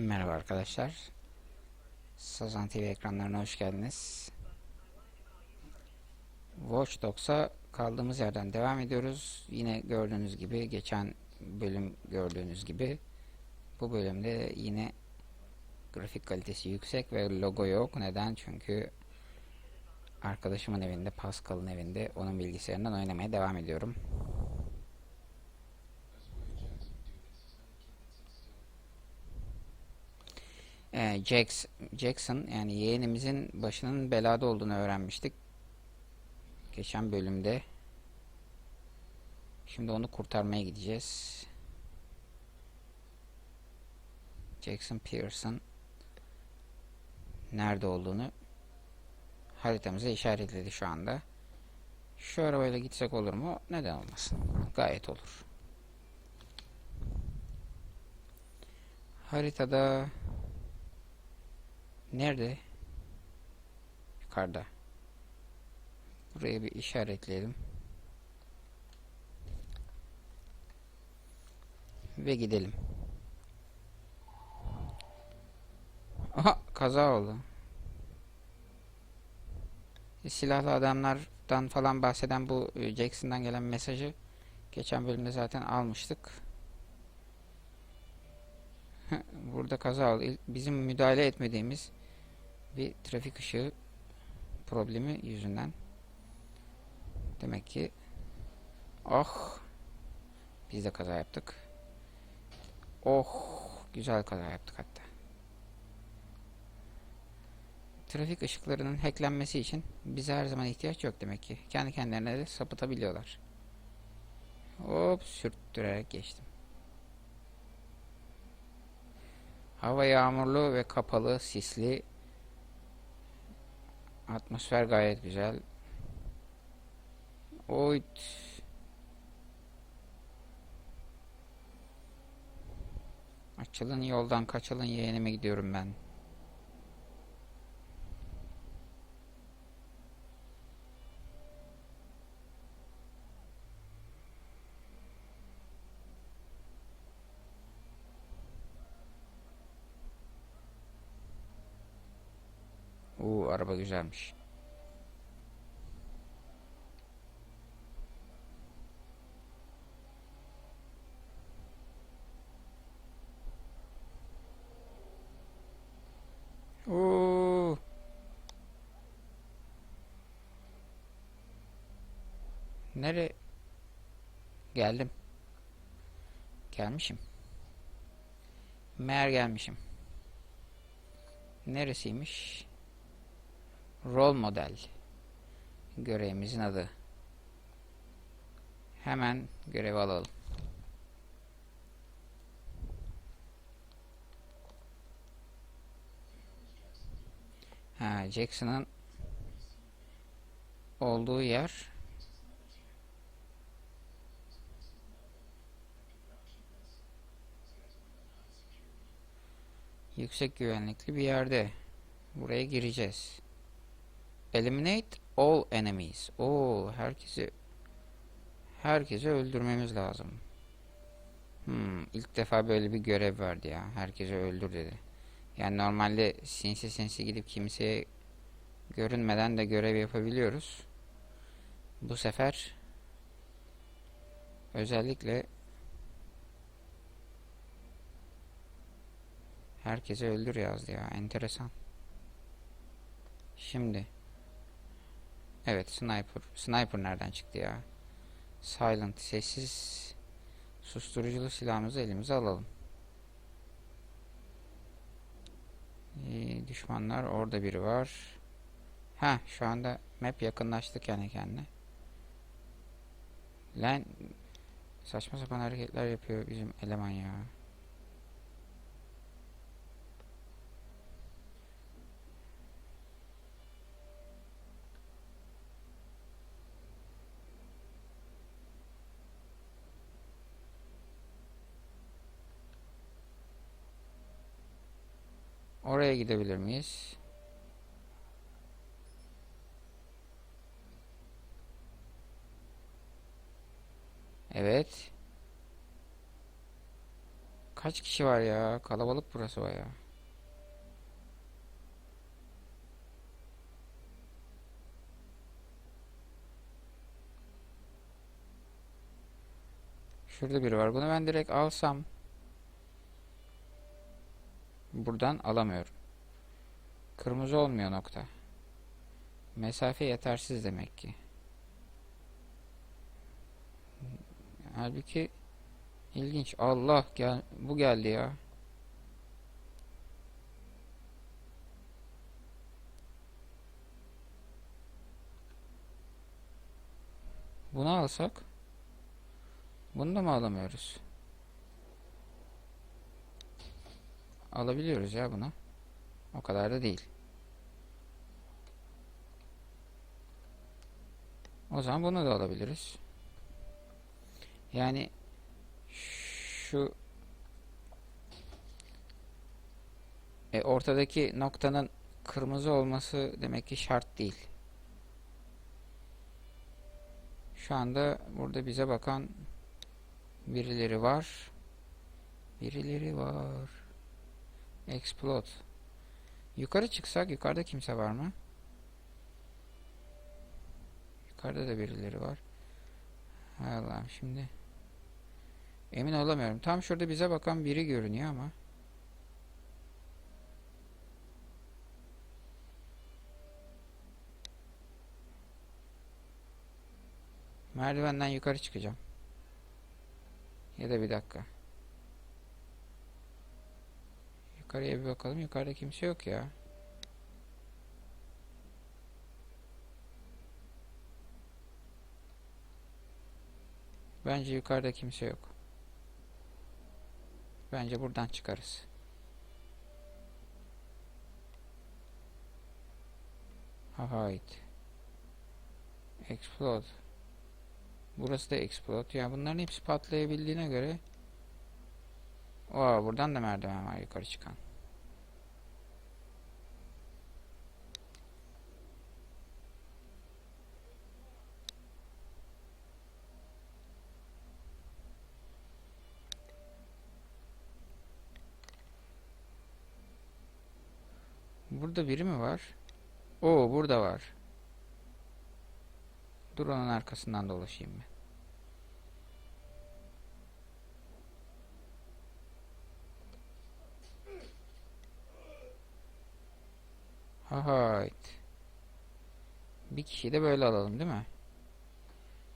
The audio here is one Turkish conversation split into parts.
Merhaba arkadaşlar. Sazan TV ekranlarına hoş geldiniz. Watch Dogs'a kaldığımız yerden devam ediyoruz. Yine gördüğünüz gibi geçen bölüm gördüğünüz gibi bu bölümde yine grafik kalitesi yüksek ve logo yok. Neden? Çünkü arkadaşımın evinde, Pascal'ın evinde onun bilgisayarından oynamaya devam ediyorum. Ee, Jax, Jackson yani yeğenimizin başının belada olduğunu öğrenmiştik. Geçen bölümde. Şimdi onu kurtarmaya gideceğiz. Jackson Pearson nerede olduğunu haritamıza işaretledi şu anda. Şu arabayla gitsek olur mu? Neden olmasın? Gayet olur. Haritada Nerede? Yukarıda. Buraya bir işaretleyelim. Ve gidelim. Aha kaza oldu. Silahlı adamlardan falan bahseden bu e, Jackson'dan gelen mesajı geçen bölümde zaten almıştık. Burada kaza oldu. Bizim müdahale etmediğimiz bir trafik ışığı problemi yüzünden. Demek ki oh biz de kaza yaptık. Oh güzel kaza yaptık hatta. Trafik ışıklarının hacklenmesi için bize her zaman ihtiyaç yok demek ki. Kendi kendilerine de sapıtabiliyorlar. Hop sürttürerek geçtim. Hava yağmurlu ve kapalı, sisli. Atmosfer gayet güzel. Oyt. Açılın yoldan kaçılın yeğenime gidiyorum ben. Araba güzelmiş. Oo. Nere? Geldim. Gelmişim. Meğer gelmişim. Neresiymiş? Rol model. Görevimizin adı. Hemen görev alalım. Ha, Jackson'ın olduğu yer yüksek güvenlikli bir yerde. Buraya gireceğiz. Eliminate all enemies. Oo, herkesi herkesi öldürmemiz lazım. Hmm, ilk defa böyle bir görev verdi ya. Herkesi öldür dedi. Yani normalde sinsi sinsi gidip kimseye görünmeden de görev yapabiliyoruz. Bu sefer özellikle herkese öldür yazdı ya. Enteresan. Şimdi Evet sniper. Sniper nereden çıktı ya? Silent sessiz susturuculu silahımızı elimize alalım. Ee, düşmanlar orada biri var. Ha şu anda map yakınlaştı kendi kendine. Lan saçma sapan hareketler yapıyor bizim eleman ya. Oraya gidebilir miyiz? Evet. Kaç kişi var ya? Kalabalık burası baya. Şurada biri var. Bunu ben direkt alsam buradan alamıyorum. Kırmızı olmuyor nokta. Mesafe yetersiz demek ki. Halbuki ilginç. Allah gel bu geldi ya. Bunu alsak bunu da mı alamıyoruz? Alabiliyoruz ya bunu. O kadar da değil. O zaman bunu da alabiliriz. Yani şu e, ortadaki noktanın kırmızı olması demek ki şart değil. Şu anda burada bize bakan birileri var. Birileri var. Explode. Yukarı çıksak yukarıda kimse var mı? Yukarıda da birileri var. Hay Allah'ım şimdi. Emin olamıyorum. Tam şurada bize bakan biri görünüyor ama. Merdivenden yukarı çıkacağım. Ya da bir dakika. Yukarıya bir bakalım. Yukarıda kimse yok ya. Bence yukarıda kimse yok. Bence buradan çıkarız. Hayt. Explode. Burası da explode. Ya bunların hepsi patlayabildiğine göre Oo, buradan da merdiven var yukarı çıkan. Burada biri mi var? Oo burada var. Dur onun arkasından dolaşayım ben. Hayt. Bir kişiyi de böyle alalım değil mi?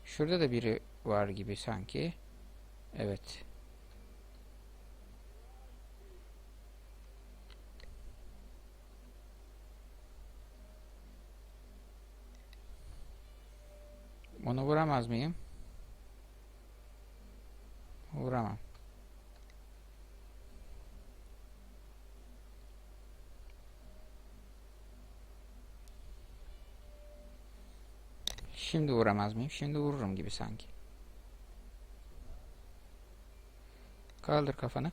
Şurada da biri var gibi sanki. Evet. Onu vuramaz mıyım? Vuramam. Şimdi vuramaz mıyım? Şimdi vururum gibi sanki. Kaldır kafanı.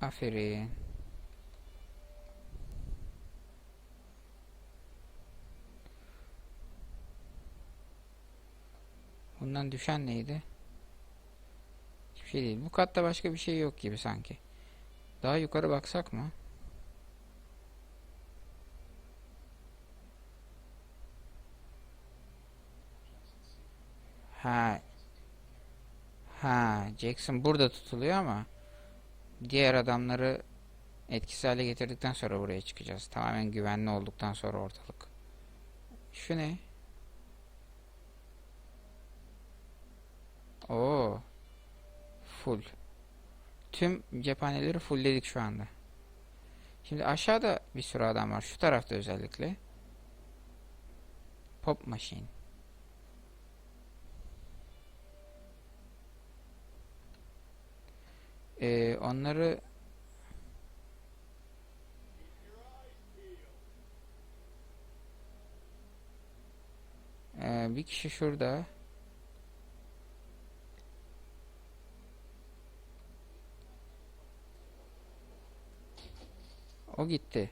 Aferin. Bundan düşen neydi? Hiçbir şey değil. Bu katta başka bir şey yok gibi sanki. Daha yukarı baksak mı? Ha. Ha, Jackson burada tutuluyor ama diğer adamları etkisiz hale getirdikten sonra buraya çıkacağız. Tamamen güvenli olduktan sonra ortalık. Şu ne? Oo. Full. Tüm cephaneleri fullledik şu anda. Şimdi aşağıda bir sürü adam var. Şu tarafta özellikle. Pop machine. Ee, onları Ee, bir kişi şurada. O gitti.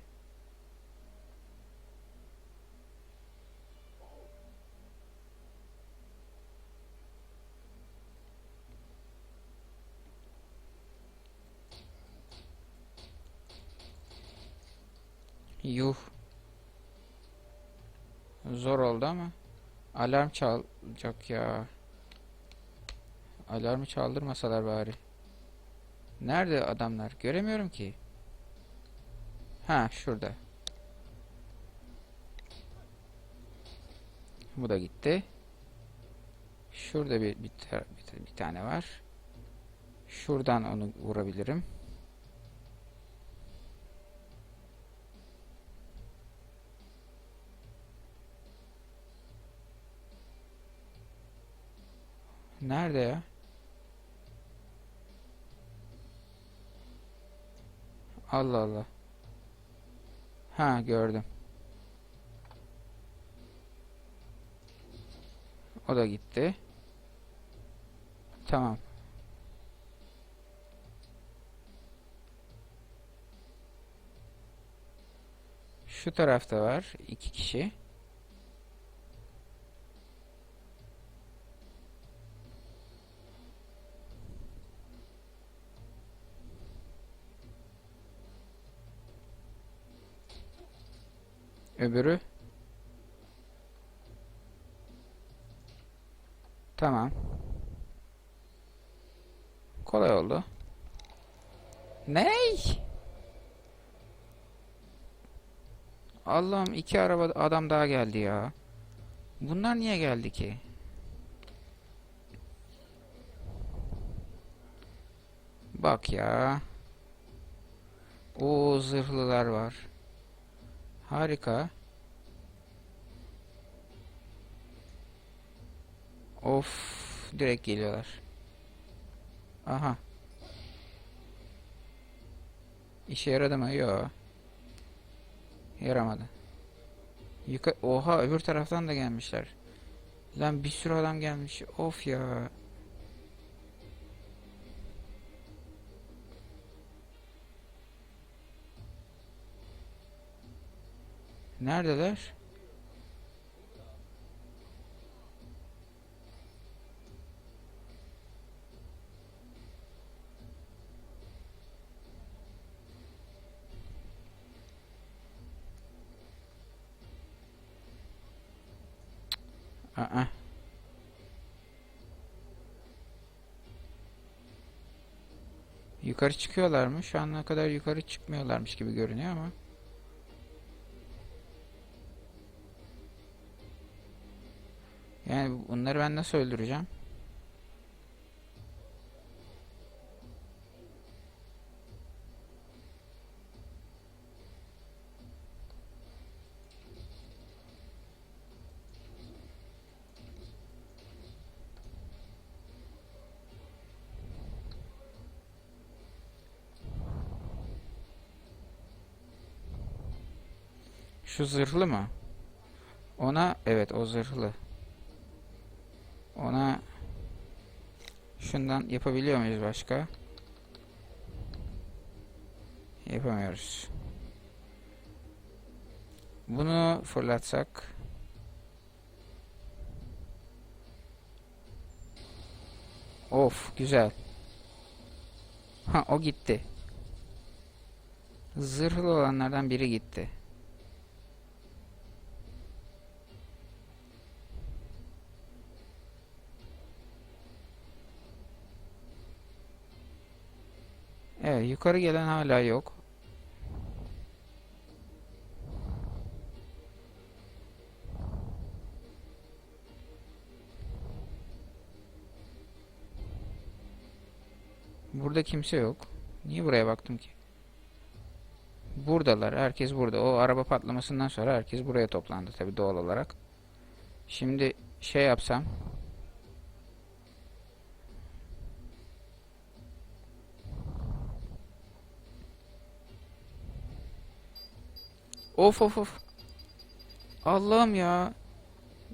Yuh. Zor oldu ama. Alarm çalacak ya. Alarmı çaldırmasalar bari. Nerede adamlar? Göremiyorum ki. Ha şurada. Bu da gitti. Şurada bir, bir, bir, bir tane var. Şuradan onu vurabilirim. Nerede ya? Allah Allah. Ha gördüm. O da gitti. Tamam. Şu tarafta var iki kişi. Öbürü. Tamam. Kolay oldu. Ney? Allah'ım iki araba adam daha geldi ya. Bunlar niye geldi ki? Bak ya. O zırhlılar var. Harika. Of, direkt geliyorlar. Aha. İşe yaradı mı? Yok. Yaramadı. Yuka Oha öbür taraftan da gelmişler. Lan bir sürü adam gelmiş. Of ya. Neredeler? Aa. Yukarı çıkıyorlar mı? Şu ana kadar yukarı çıkmıyorlarmış gibi görünüyor ama. Yani bunları ben nasıl öldüreceğim? Şu zırhlı mı? Ona evet o zırhlı. Ona şundan yapabiliyor muyuz başka? Yapamıyoruz. Bunu fırlatsak Of güzel. Ha o gitti. Zırhlı olanlardan biri gitti. Evet yukarı gelen hala yok. Burada kimse yok. Niye buraya baktım ki? Buradalar. Herkes burada. O araba patlamasından sonra herkes buraya toplandı tabii doğal olarak. Şimdi şey yapsam. Of of of. Allah'ım ya.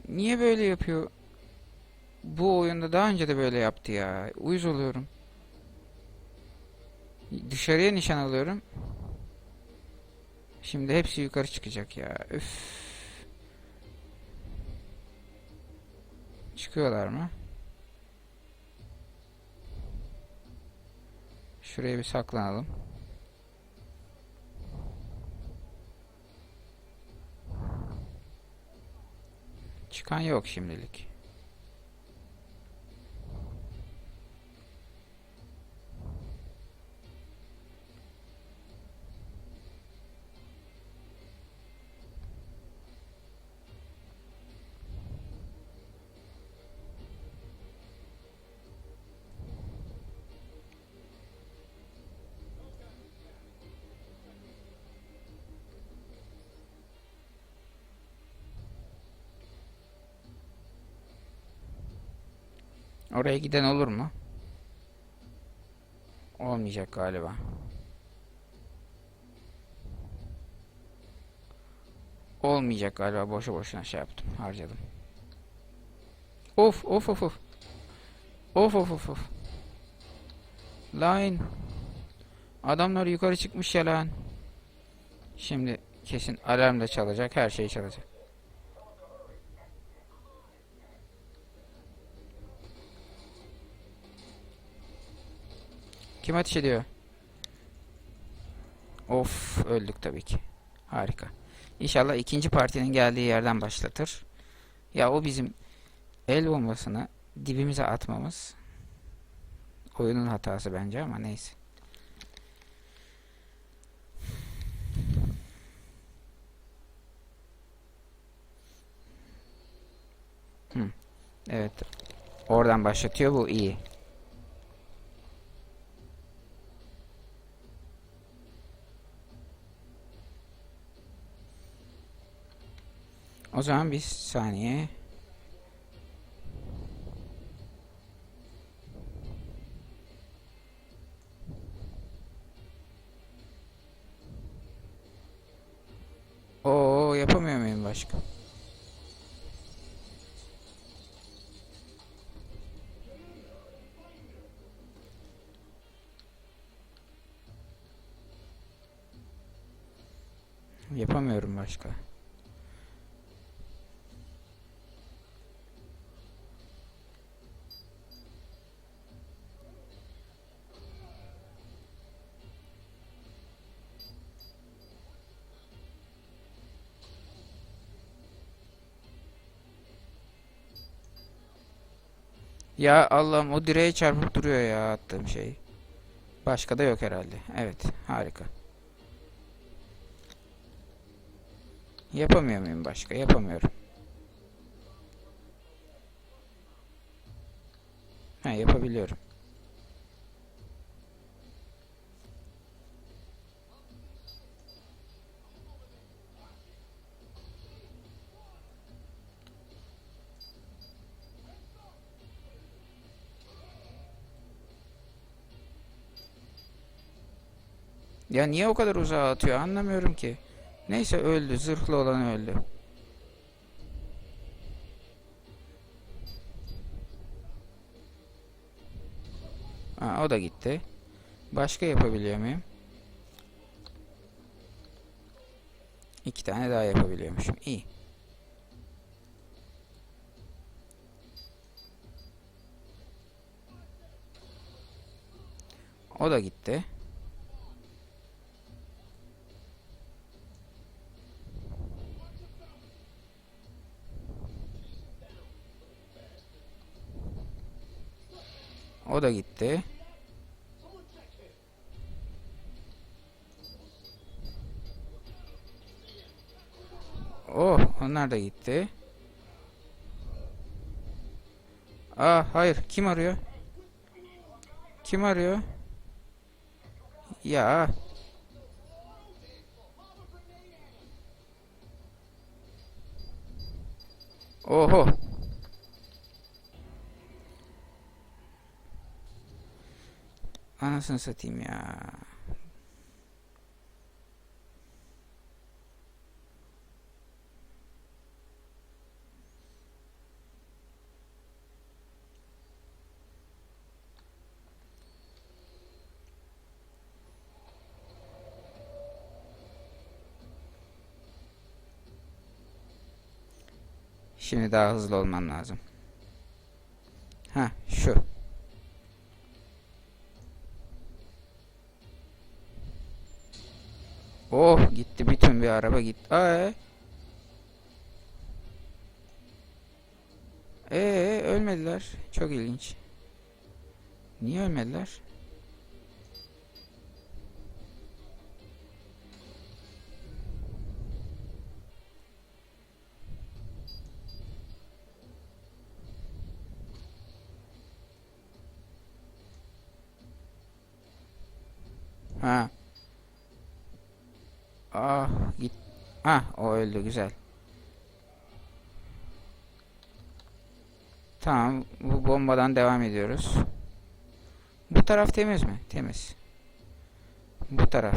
Niye böyle yapıyor? Bu oyunda daha önce de böyle yaptı ya. Uyuz oluyorum. Dışarıya nişan alıyorum. Şimdi hepsi yukarı çıkacak ya. Üf. Çıkıyorlar mı? Şuraya bir saklanalım. Çıkan yok şimdilik. Oraya giden olur mu? Olmayacak galiba. Olmayacak galiba. Boşu boşuna şey yaptım. Harcadım. Of of of of. Of of of of. Line. Adamlar yukarı çıkmış ya lan. Şimdi kesin alarm da çalacak. Her şey çalacak. Kim ateş ediyor? Of öldük tabii ki. Harika. İnşallah ikinci partinin geldiği yerden başlatır. Ya o bizim el bombasını dibimize atmamız oyunun hatası bence ama neyse. Hı. Evet. Oradan başlatıyor bu iyi. O zaman bir saniye. Oo yapamıyor muyum başka? Yapamıyorum başka. Ya Allah'ım o direğe çarpıp duruyor ya attığım şey. Başka da yok herhalde. Evet, harika. Yapamıyor muyum başka? Yapamıyorum. Ya niye o kadar uzağa atıyor anlamıyorum ki. Neyse öldü. Zırhlı olan öldü. Ha, o da gitti. Başka yapabiliyor muyum? İki tane daha yapabiliyormuşum. İyi. O da gitti. O da gitti. Oh, onlar da gitti. Aa, hayır. Kim arıyor? Kim arıyor? Ya. Oho. Anasını satayım ya. Şimdi daha hızlı olman lazım. araba gitti. Ee? Ee ölmediler. Çok ilginç. Niye ölmediler? Öldü güzel. Tamam bu bombadan devam ediyoruz. Bu taraf temiz mi? Temiz. Bu taraf.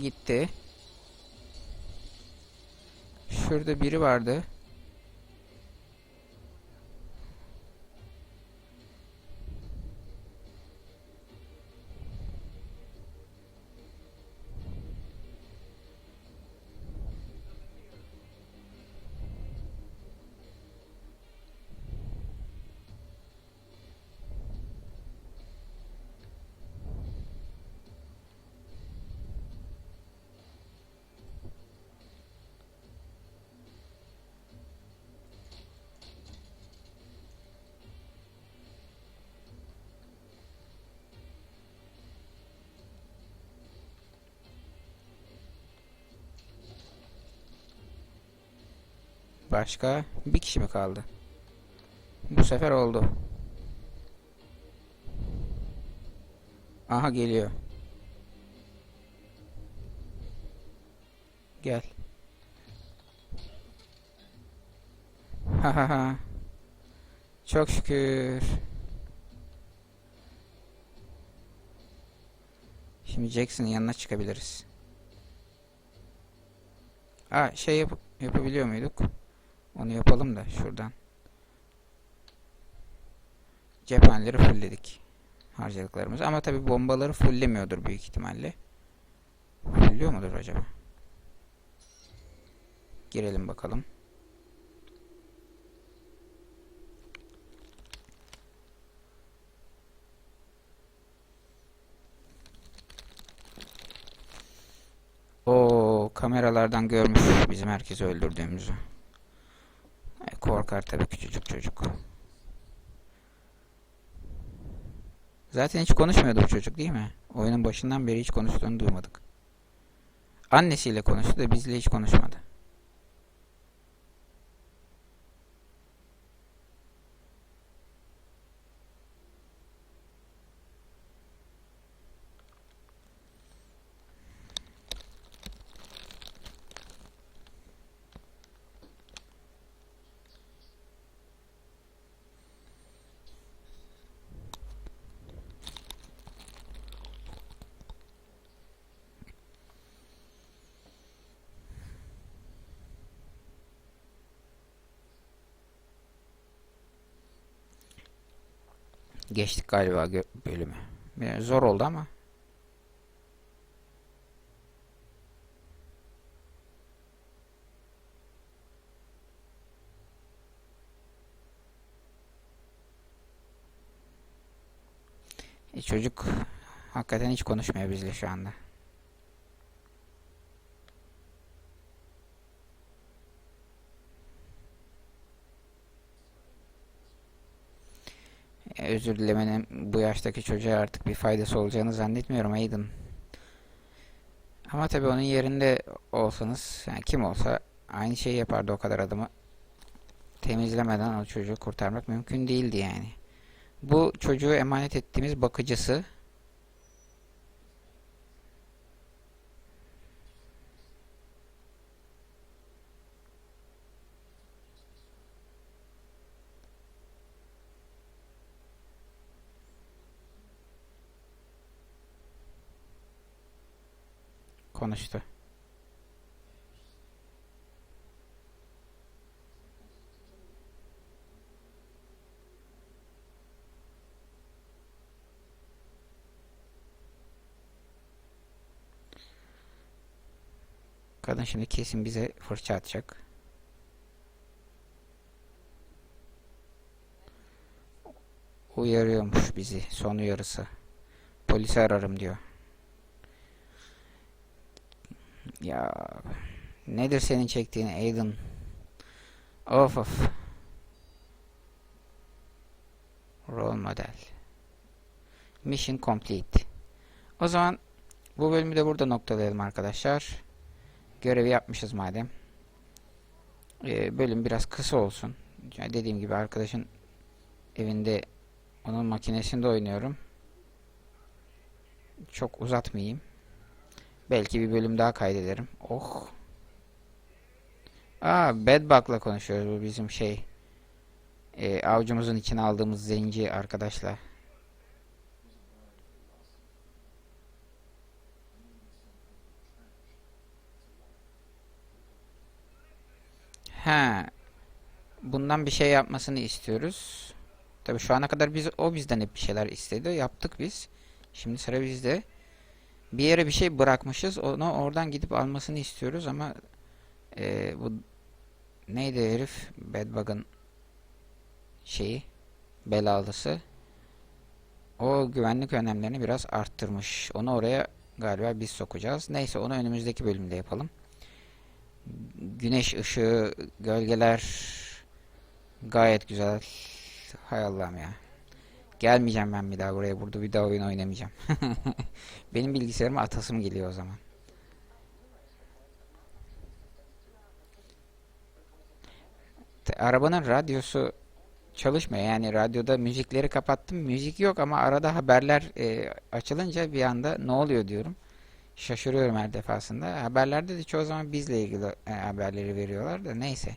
Gitti. Şurada biri vardı. Başka bir kişi mi kaldı? Bu sefer oldu. Aha geliyor. Gel. Ha ha ha. Çok şükür. Şimdi Jackson'ın yanına çıkabiliriz. Aa şey yap yapabiliyor muyduk? Onu yapalım da şuradan. Cephaneleri fullledik. Harcadıklarımız. Ama tabi bombaları fulllemiyordur büyük ihtimalle. Fullüyor mudur acaba? Girelim bakalım. O kameralardan görmüş bizim herkesi öldürdüğümüzü. Korkar tabii küçücük çocuk. Zaten hiç konuşmuyordu bu çocuk değil mi? Oyunun başından beri hiç konuştuğunu duymadık. Annesiyle konuştu da bizle hiç konuşmadı. Geçtik galiba bölümü. Biraz zor oldu ama. E, çocuk hakikaten hiç konuşmuyor bizle şu anda. E, özür dilemenin bu yaştaki çocuğa artık bir faydası olacağını zannetmiyorum Aydın. Ama tabii onun yerinde olsanız, yani kim olsa aynı şeyi yapardı o kadar adımı. Temizlemeden o çocuğu kurtarmak mümkün değildi yani. Bu çocuğu emanet ettiğimiz bakıcısı konuştu. Kadın şimdi kesin bize fırça atacak. Uyarıyormuş bizi son uyarısı. Polisi ararım diyor. Ya nedir senin çektiğin Aiden? Of of. Role model. Mission complete. O zaman bu bölümü de burada noktalayalım arkadaşlar. Görevi yapmışız madem. Ee, bölüm biraz kısa olsun. Yani dediğim gibi arkadaşın evinde onun makinesinde oynuyorum. Çok uzatmayayım. Belki bir bölüm daha kaydederim. Oh. Aa, Bedbug'la konuşuyoruz. Bu bizim şey. E, avucumuzun içine aldığımız zenci arkadaşla. Ha. Bundan bir şey yapmasını istiyoruz. Tabii şu ana kadar biz o bizden hep bir şeyler istedi. Yaptık biz. Şimdi sıra bizde. Bir yere bir şey bırakmışız. Onu oradan gidip almasını istiyoruz ama e, bu neydi herif? Bedbug'ın şeyi belalısı. O güvenlik önlemlerini biraz arttırmış. Onu oraya galiba biz sokacağız. Neyse onu önümüzdeki bölümde yapalım. Güneş ışığı, gölgeler gayet güzel. Hay Allah'ım ya. Gelmeyeceğim ben bir daha buraya. Burada bir daha oyun oynamayacağım. Benim bilgisayarıma atasım geliyor o zaman. Arabanın radyosu çalışmıyor. Yani radyoda müzikleri kapattım. Müzik yok ama arada haberler e, açılınca bir anda ne oluyor diyorum. Şaşırıyorum her defasında. Haberlerde de çoğu zaman bizle ilgili e, haberleri veriyorlar da neyse.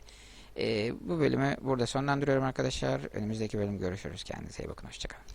E, bu bölümü burada sonlandırıyorum arkadaşlar. Önümüzdeki bölüm görüşürüz. Kendinize iyi bakın. Hoşçakalın.